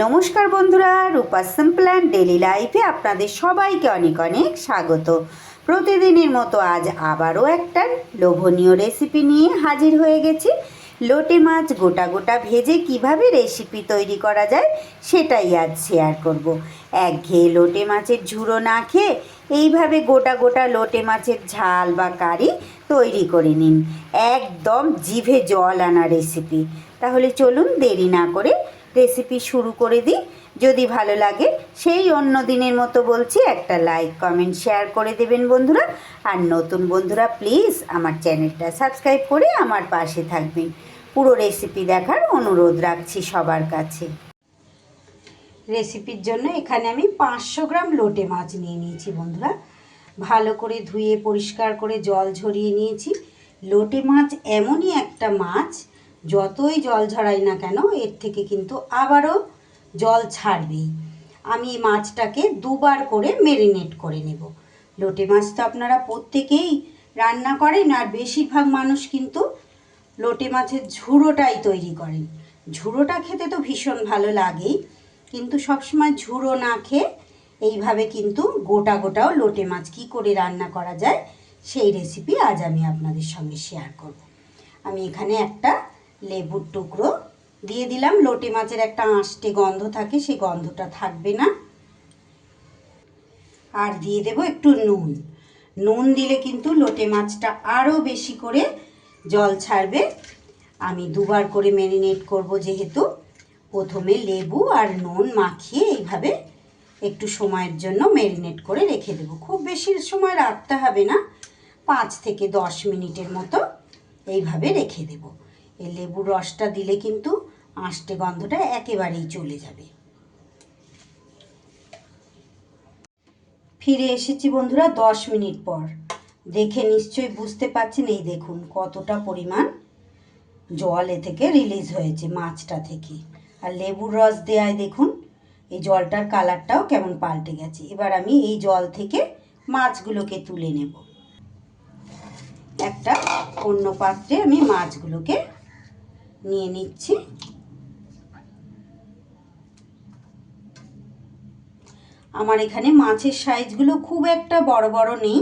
নমস্কার বন্ধুরা, রূপা simple and daily লাইফে আপনাদের সবাইকে অনেক অনেক স্বাগত। প্রতিদিনের মতো আজ আবারও একটা লোভনীয় রেসিপি নিয়ে হাজির হয়ে গেছি। লোটে মাছ গোটা গোটা ভেজে কীভাবে রেসিপি তৈরি করা যায় সেটাই আজ শেয়ার করব। একঘেয়ে লোটে মাছের ঝুড়ো না খেয়ে এইভাবে গোটা গোটা লোটে মাছের ঝাল বা কারি তৈরি করে নিন। একদম জিভে জল আনা রেসিপি তাহলে চলুন দেরি না করে রেসিপি শুরু করে দিই। যদি ভালো লাগে, সেই অন্য দিনের মতো বলছি, একটা লাইক কমেন্ট শেয়ার করে দেবেন বন্ধুরা। আর নতুন বন্ধুরা প্লিজ আমার চ্যানেলটা সাবস্ক্রাইব করে আমার পাশে থাকবেন। পুরো রেসিপি দেখার অনুরোধ রাখছি সবার কাছে। রেসিপির জন্য এখানে আমি পাঁচশো গ্রাম লোটে মাছ নিয়ে নিয়েছি বন্ধুরা। ভালো করে ধুয়ে, পরিষ্কার করে জল ঝরিয়ে নিয়েছি। লোটে মাছ এমনই একটা মাছ যতই জল ঝরাই না কেন, এর থেকে কিন্তু আবারও জল ছাড়বেই। আমি মাছটাকে দুবার করে মেরিনেট করে নেব। লোটে মাছ তো আপনারা প্রত্যেকেই রান্না করেন, আর বেশিরভাগ মানুষ কিন্তু লোটে মাছের ঝুড়োটাই তৈরি করেন। ঝুড়োটা খেতে তো ভীষণ ভালো লাগেই, কিন্তু সবসময় ঝুড়ো না খেয়ে এইভাবে কিন্তু গোটা গোটাও লোটে মাছ কী করে রান্না করা যায়, সেই রেসিপি আজ আমি আপনাদের সঙ্গে শেয়ার করব। আমি এখানে একটা লেবুর টুকরো দিয়ে দিলাম। লোটে মাছের একটা আঁশটে গন্ধ থাকে, সেই গন্ধটা থাকবে না। আর দিয়ে দেব একটু নুন। নুন দিলে কিন্তু লোটে মাছটা আরও বেশি করে জল ছাড়বে। আমি দুবার করে ম্যারিনেট করব যেহেতু। প্রথমে লেবু আর নুন মাখিয়ে এইভাবে একটু সময়ের জন্য ম্যারিনেট করে রেখে দেবো। খুব বেশি সময় রাখতে হবে না। পাঁচ থেকে দশ মিনিটের মতো এইভাবে রেখে দেব। এই লেবুর রসটা দিলে কিন্তু আঁশটে গন্ধটা একেবারেই চলে যাবে। ফিরে এসেছি বন্ধুরা দশ মিনিট পর। দেখে নিশ্চয়ই বুঝতে পারছেন, এই দেখুন কতটা পরিমাণ জল এ থেকে রিলিজ হয়েছে মাছটা থেকে। আর লেবুর রস দেওয়ায় দেখুন, এই জলটার কালারটাও কেমন পাল্টে গেছে। এবার আমি এই জল থেকে মাছগুলোকে তুলে নেব। একটা অন্য পাত্রে আমি মাছগুলোকে নিয়ে নিচ্ছি। আমার এখানে মাছের সাইজগুলো খুব একটা বড় বড় নেই,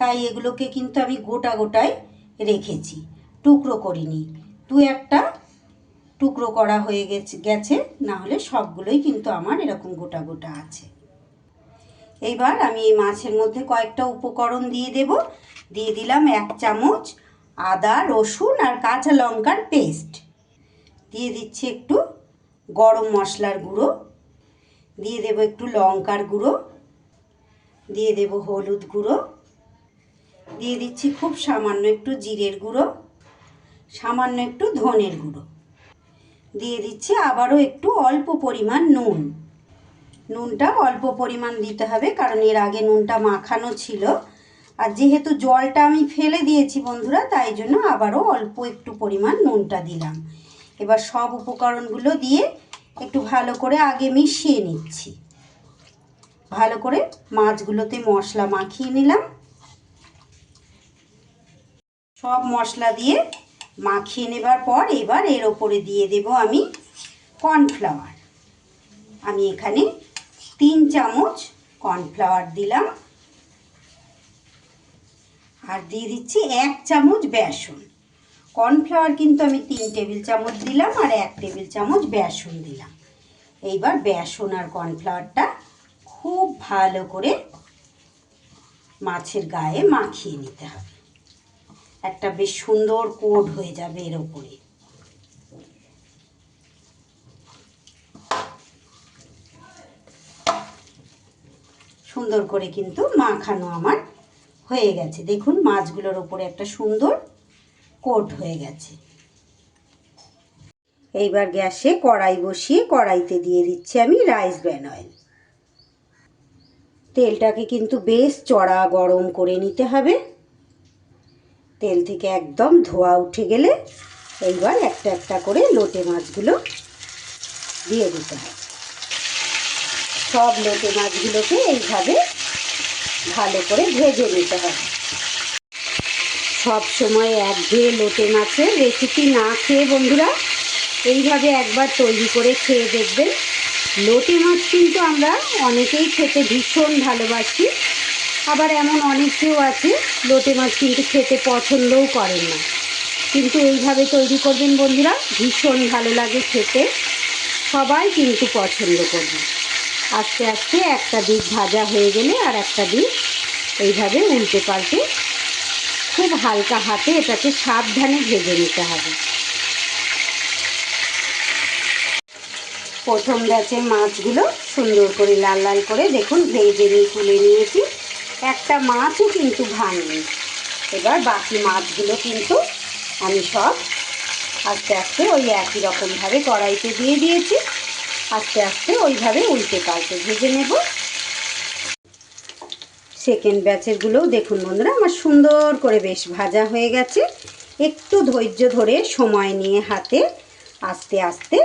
তাই এগুলোকে কিন্তু আমি গোটা গোটায় রেখেছি। টুকরো করিনি। দু একটা টুকরো করা হয়ে গেছে গেছে, না হলে সবগুলোই কিন্তু আমার এরকম গোটা গোটা আছে। এইবার আমি এই মাছের মধ্যে কয়েকটা উপকরণ দিয়ে দেব। দিয়ে দিলাম এক চামচ আদা, রসুন আর কাঁচা লঙ্কার পেস্ট দিয়ে দিচ্ছি একটু গরম মশলার গুঁড়ো। দিয়ে দেব একটু লঙ্কার গুঁড়ো। দিয়ে দেব হলুদ গুঁড়ো। দিয়ে দিচ্ছি খুব সামান্য একটু জিরের গুঁড়ো। সামান্য একটু ধনের গুঁড়ো। দিয়ে দিচ্ছি আবারও একটু অল্প পরিমাণ নুন। নুনটা অল্প পরিমাণ দিতে হবে কারণ এর আগে নুনটা মাখানো ছিল। আর যেহেতু জলটা আমি ফেলে দিয়েছি বন্ধুরা, তাই জন্য আবারও অল্প একটু পরিমাণ নুনটা দিলাম। এবার সব উপকরণগুলো দিয়ে একটু ভালো করে আগে মিশিয়ে নিচ্ছি। ভালো করে মাছগুলোতে মশলা মাখিয়ে নিলাম। সব মশলা দিয়ে মাখিয়ে নেবার পর এবার এর ওপরে দিয়ে দেব আমি কর্নফ্লাওয়ার। আমি এখানে তিন চামচ কর্নফ্লাওয়ার দিলাম। আর দিয়ে দিচ্ছি এক চামচ বেসন। কর্নফ্লাওয়ার কিন্তু আমি তিন টেবিল চামচ দিলাম আর এক টেবিল চামচ বেসন দিলাম। এইবার বেসন আর কর্নফ্লাওয়ারটা খুব ভালো করে মাছের গায়ে মাখিয়ে নিতে হবে। একটা বেশ সুন্দর কোড হয়ে যাবে এর ওপরে সুন্দর করে কিন্তু মাখানো আমার হয়ে গেছে। দেখুন, মাছগুলোর ওপরে একটা সুন্দর কোট হয়ে গেছে। এইবার গ্যাসে কড়াই বসিয়ে কড়াইতে দিয়ে দিচ্ছি আমি রাইস ব্র্যান অয়েল। তেলটাকে কিন্তু বেশ চড়া গরম করে নিতে হবে। তেল থেকে একদম ধোয়া উঠে গেলে এইবার একটা একটা করে লোটে মাছগুলো দিয়ে দিতে হবে। সব লোটে মাছগুলোকে এইভাবে ভালো করে ভেজে নিতে হবে। সব সময় একঘেয়ে লোটে মাছের রেসিপি না খেয়ে বন্ধুরা, এইভাবে একবার তৈরি করে খেয়ে দেখবেন। লোটে মাছ কিন্তু আমরা অনেকেই খেতে ভীষণ ভালোবাসি, আবার এমন অনেকেও আছে, লোটে মাছ কিন্তু খেতে পছন্দও করেন না। কিন্তু এইভাবে তৈরি করবেন বন্ধুরা, ভীষণ ভালো লাগে খেতে। সবাই কিন্তু পছন্দ করবে। আস্তে আস্তে একটা দিক ভাজা হয়ে গেলে আর একটা দিক এইভাবে উল্টে পাল্টে খুব হালকা হাতে এটাকে সাবধানে ভেজে নিতে হবে। প্রথম ব্যাচের মাছগুলো সুন্দর করে লাল লাল করে দেখুন ভেজে নিয়ে, তুলে নিয়েছি। একটা মাছও কিন্তু ভাঙিনি। এবার বাকি মাছগুলো কিন্তু আমি সব আস্তে আস্তে ওই একই রকমভাবে কড়াইতে দিয়ে দিয়েছি। আস্তে আস্তে ওইভাবে উল্টে পাল্টে ভেজে নেব। সেকেন্ড ব্যাচেরগুলোও দেখুন বন্ধুরা, আমার সুন্দর করে বেশ ভাজা হয়ে গেছে। একটু ধৈর্য ধরে সময় নিয়ে হাতে আস্তে আস্তে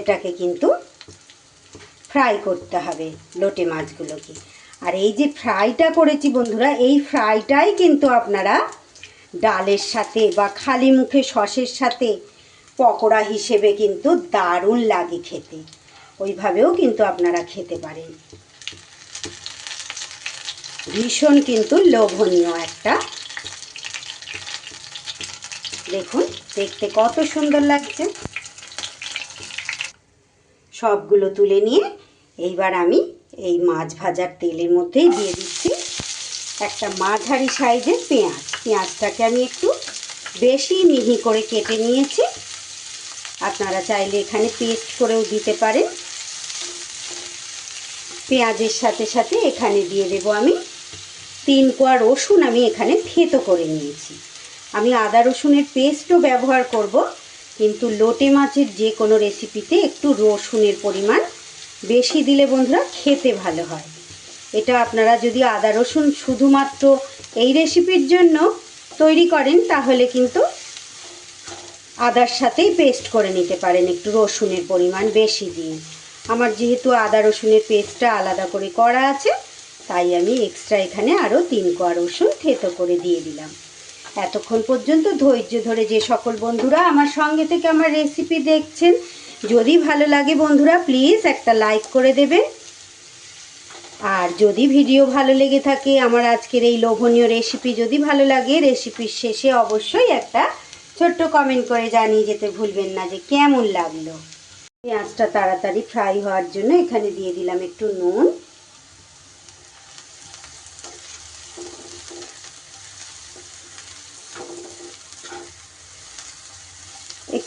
এটাকে কিন্তু ফ্রাই করতে হবে লোটে মাছগুলোকে। আর এই যে ফ্রাইটা করেছি বন্ধুরা, এই ফ্রাইটাই কিন্তু আপনারা ডালের সাথে বা খালি মুখে সসের সাথে পকোড়া হিসেবে কিন্তু দারুণ লাগে খেতে। ওইভাবেও কিন্তু আপনারা খেতে পারেন। ভীষণ কিন্তু লোভনীয় একটা। দেখুন, দেখতে কত সুন্দর লাগছে। সবগুলো তুলে নিয়ে এইবার আমি এই মাছ ভাজার তেলের মধ্যেই দিয়ে দিচ্ছি একটা মাঝারি সাইজের পেঁয়াজ। পেঁয়াজটাকে আমি একটু বেশি মিহি করে কেটে নিয়েছি। আপনারা চাইলে এখানে পেস্ট করেও দিতে পারেন। পেঁয়াজের সাথে সাথে এখানে দিয়ে দেব আমি তিন কোয়া রসুন আমি এখানে থেতো করে নিয়েছি। আমি আদা রসুনের পেস্টও ব্যবহার করব, কিন্তু লোটে মাছের যে কোনো রেসিপিতে একটু রসুনের পরিমাণ বেশি দিলে বন্ধুরা খেতে ভালো হয়। এটা আপনারা যদি আদা রসুন শুধুমাত্র এই রেসিপির জন্য তৈরি করেন, তাহলে কিন্তু আদার সাথেই পেস্ট করে নিতে পারেন একটু রসুনের পরিমাণ বেশি দিয়ে। আমার যেহেতু আদা রসুনের পেস্টটা আলাদা করে করা আছে তাই আমি এক্সট্রা এখানে আরও তিন কোয়া রসুন থেতো করে দিয়ে দিলাম। এতক্ষণ পর্যন্ত ধৈর্য ধরে যে সকল বন্ধুরা আমার সঙ্গে থেকে আমার রেসিপি দেখছেন, যদি ভালো লাগে বন্ধুরা প্লিজ একটা লাইক করে দেবেন। আর যদি ভিডিও ভালো লেগে থাকে, আমার আজকের এই লোভনীয় রেসিপি যদি ভালো লাগে রেসিপির শেষে অবশ্যই একটা ছোট্ট কমেন্ট করে জানিয়ে যেতে ভুলবেন না যে কেমন লাগল। পেঁয়াজটা তাড়াতাড়ি ফ্রাই হওয়ার জন্য এখানে দিয়ে দিলাম একটু নুন।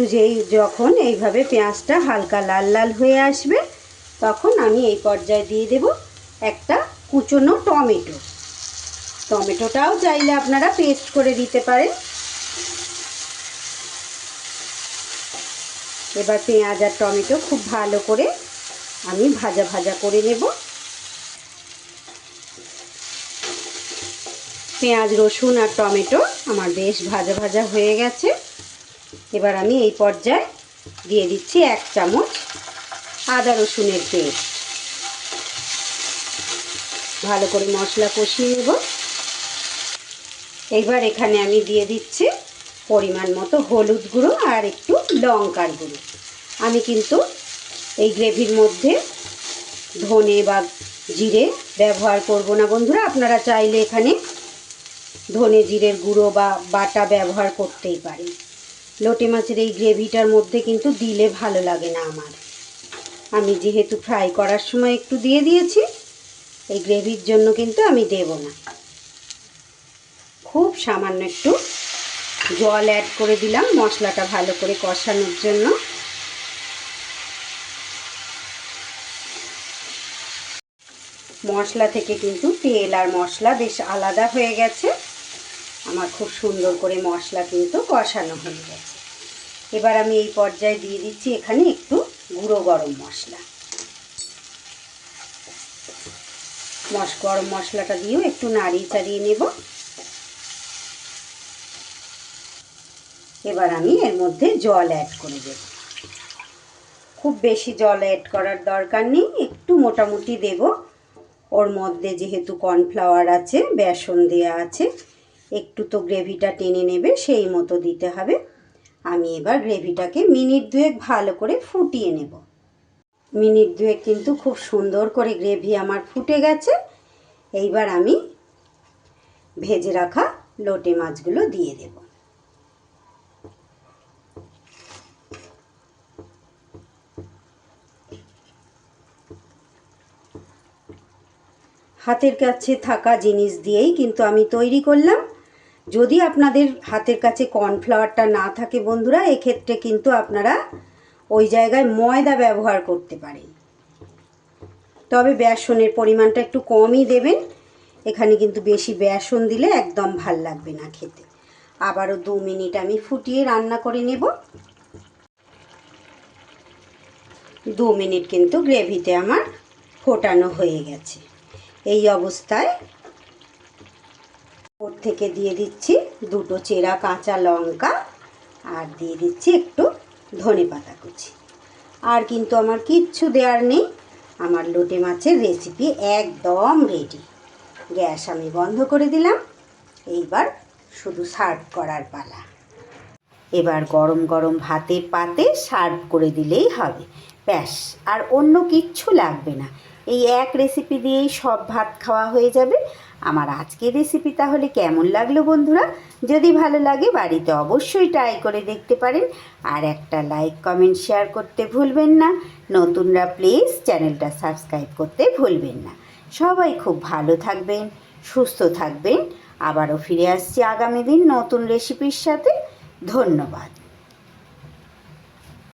একটু যেই যখন এইভাবে পেঁয়াজটা হালকা লাল লাল হয়ে আসবে, তখন আমি এই পর্যায়ে দিয়ে দেব একটা কুচনো টমেটো। টমেটোটাও চাইলে আপনারা পেস্ট করে দিতে পারেন। এবার পেঁয়াজ আর টমেটো খুব ভালো করে আমি ভাজা ভাজা করে নেব। পেঁয়াজ, রসুন আর টমেটো আমার বেশ ভাজা ভাজা হয়ে গেছে। এবার আমি এই পর্যায়ে দিয়ে দিচ্ছি এক চামচ আদা রসুনের পেস্ট। ভালো করে মশলা কষিয়ে নেব। এইবার এখানে আমি দিয়ে দিচ্ছি পরিমাণ মতো হলুদ গুঁড়ো আর একটু লঙ্কার গুঁড়ো। আমি কিন্তু এই গ্রেভির মধ্যে ধনে বা জিরে ব্যবহার করব না বন্ধুরা। আপনারা চাইলে এখানে ধনে জিরের গুঁড়ো বা বাটা ব্যবহার করতেই পারেন। লোটে মাছের এই গ্রেভিটার মধ্যে কিন্তু দিলে ভালো লাগে না আমার। আমি যেহেতু ফ্রাই করার সময় একটু দিয়ে দিয়েছি, এই গ্রেভির জন্য কিন্তু আমি দেব না। খুব সামান্য একটু জল অ্যাড করে দিলাম, মশলাটা ভালো করে কষানোর জন্য। মশলা থেকে কিন্তু তেল আর মশলা বেশ আলাদা হয়ে গেছে। আমার খুব সুন্দর করে মশলা কিন্তু কষানো হয়ে গেছে। এবার আমি এই পর্যায়ে দিয়ে দিচ্ছি এখানে একটু গুঁড়ো গরম মশলা। মশ, গরম মশলাটা দিয়েও একটু নাড়িয়ে চাড়িয়ে নেব। এবার আমি এর মধ্যে জল অ্যাড করে দেব। খুব বেশি জল অ্যাড করার দরকার নেই, একটু মোটামুটি দেব। ওর মধ্যে যেহেতু কর্নফ্লাওয়ার আছে, বেসন দেওয়া আছে, একটু তো গ্রেভিটা টেনে নেবে, সেই মতো দিতে হবে। আমি এবার গ্রেভিটাকে মিনিট দুয়েক ভালো করে ফুটিয়ে নেব। মিনিট দুয়েক কিন্তু খুব সুন্দর করে গ্রেভি আমার ফুটে গেছে। এইবার আমি ভেজে রাখা লোটে মাছগুলো দিয়ে দেব। হাতের কাছে থাকা জিনিস দিয়েই কিন্তু আমি তৈরি করলাম। যদি আপনাদের হাতের কাছে কর্নফ্লাওয়ারটা না থাকে বন্ধুরা, এক্ষেত্রে কিন্তু আপনারা ওই জায়গায় ময়দা ব্যবহার করতে পারেন। তবে বেসনের পরিমাণটা একটু কমই দেবেন। এখানে কিন্তু বেশি বেসন দিলে একদম ভালো লাগবে না খেতে। আবারও দু মিনিট আমি ফুটিয়ে রান্না করে নেব। দু মিনিট কিন্তু গ্রেভিতে আমার ফোটানো হয়ে গেছে। এই অবস্থায় ওর থেকে দিয়ে দিচ্ছি দুটো চেরা কাঁচা লঙ্কা আর দিয়ে দিচ্ছি একটু ধনে পাতা কুচি। আর কিন্তু আমার কিচ্ছু দেওয়ার নেই, আমার লোটে মাছের রেসিপি একদম রেডি গ্যাস আমি বন্ধ করে দিলাম, এইবার শুধু সার্ভ করার পালা। এবার গরম গরম ভাতের পাতে সার্ভ করে দিলেই হবে। ব্যাস, আর অন্য কিচ্ছু লাগবে না। এই এক রেসিপি দিয়েই সব ভাত খাওয়া হয়ে যাবে। আমার আজকের রেসিপি তাহলে কেমন লাগল বন্ধুরা? যদি ভালো লাগে বাড়িতে অবশ্যই ট্রাই করে দেখতে পারেন। আর একটা লাইক কমেন্ট শেয়ার করতে ভুলবেন না। নতুনরা প্লিজ চ্যানেলটা সাবস্ক্রাইব করতে ভুলবেন না। সবাই খুব ভালো থাকবেন, সুস্থ থাকবেন। আবারও ফিরে আসছি আগামী দিন নতুন রেসিপির সাথে। ধন্যবাদ।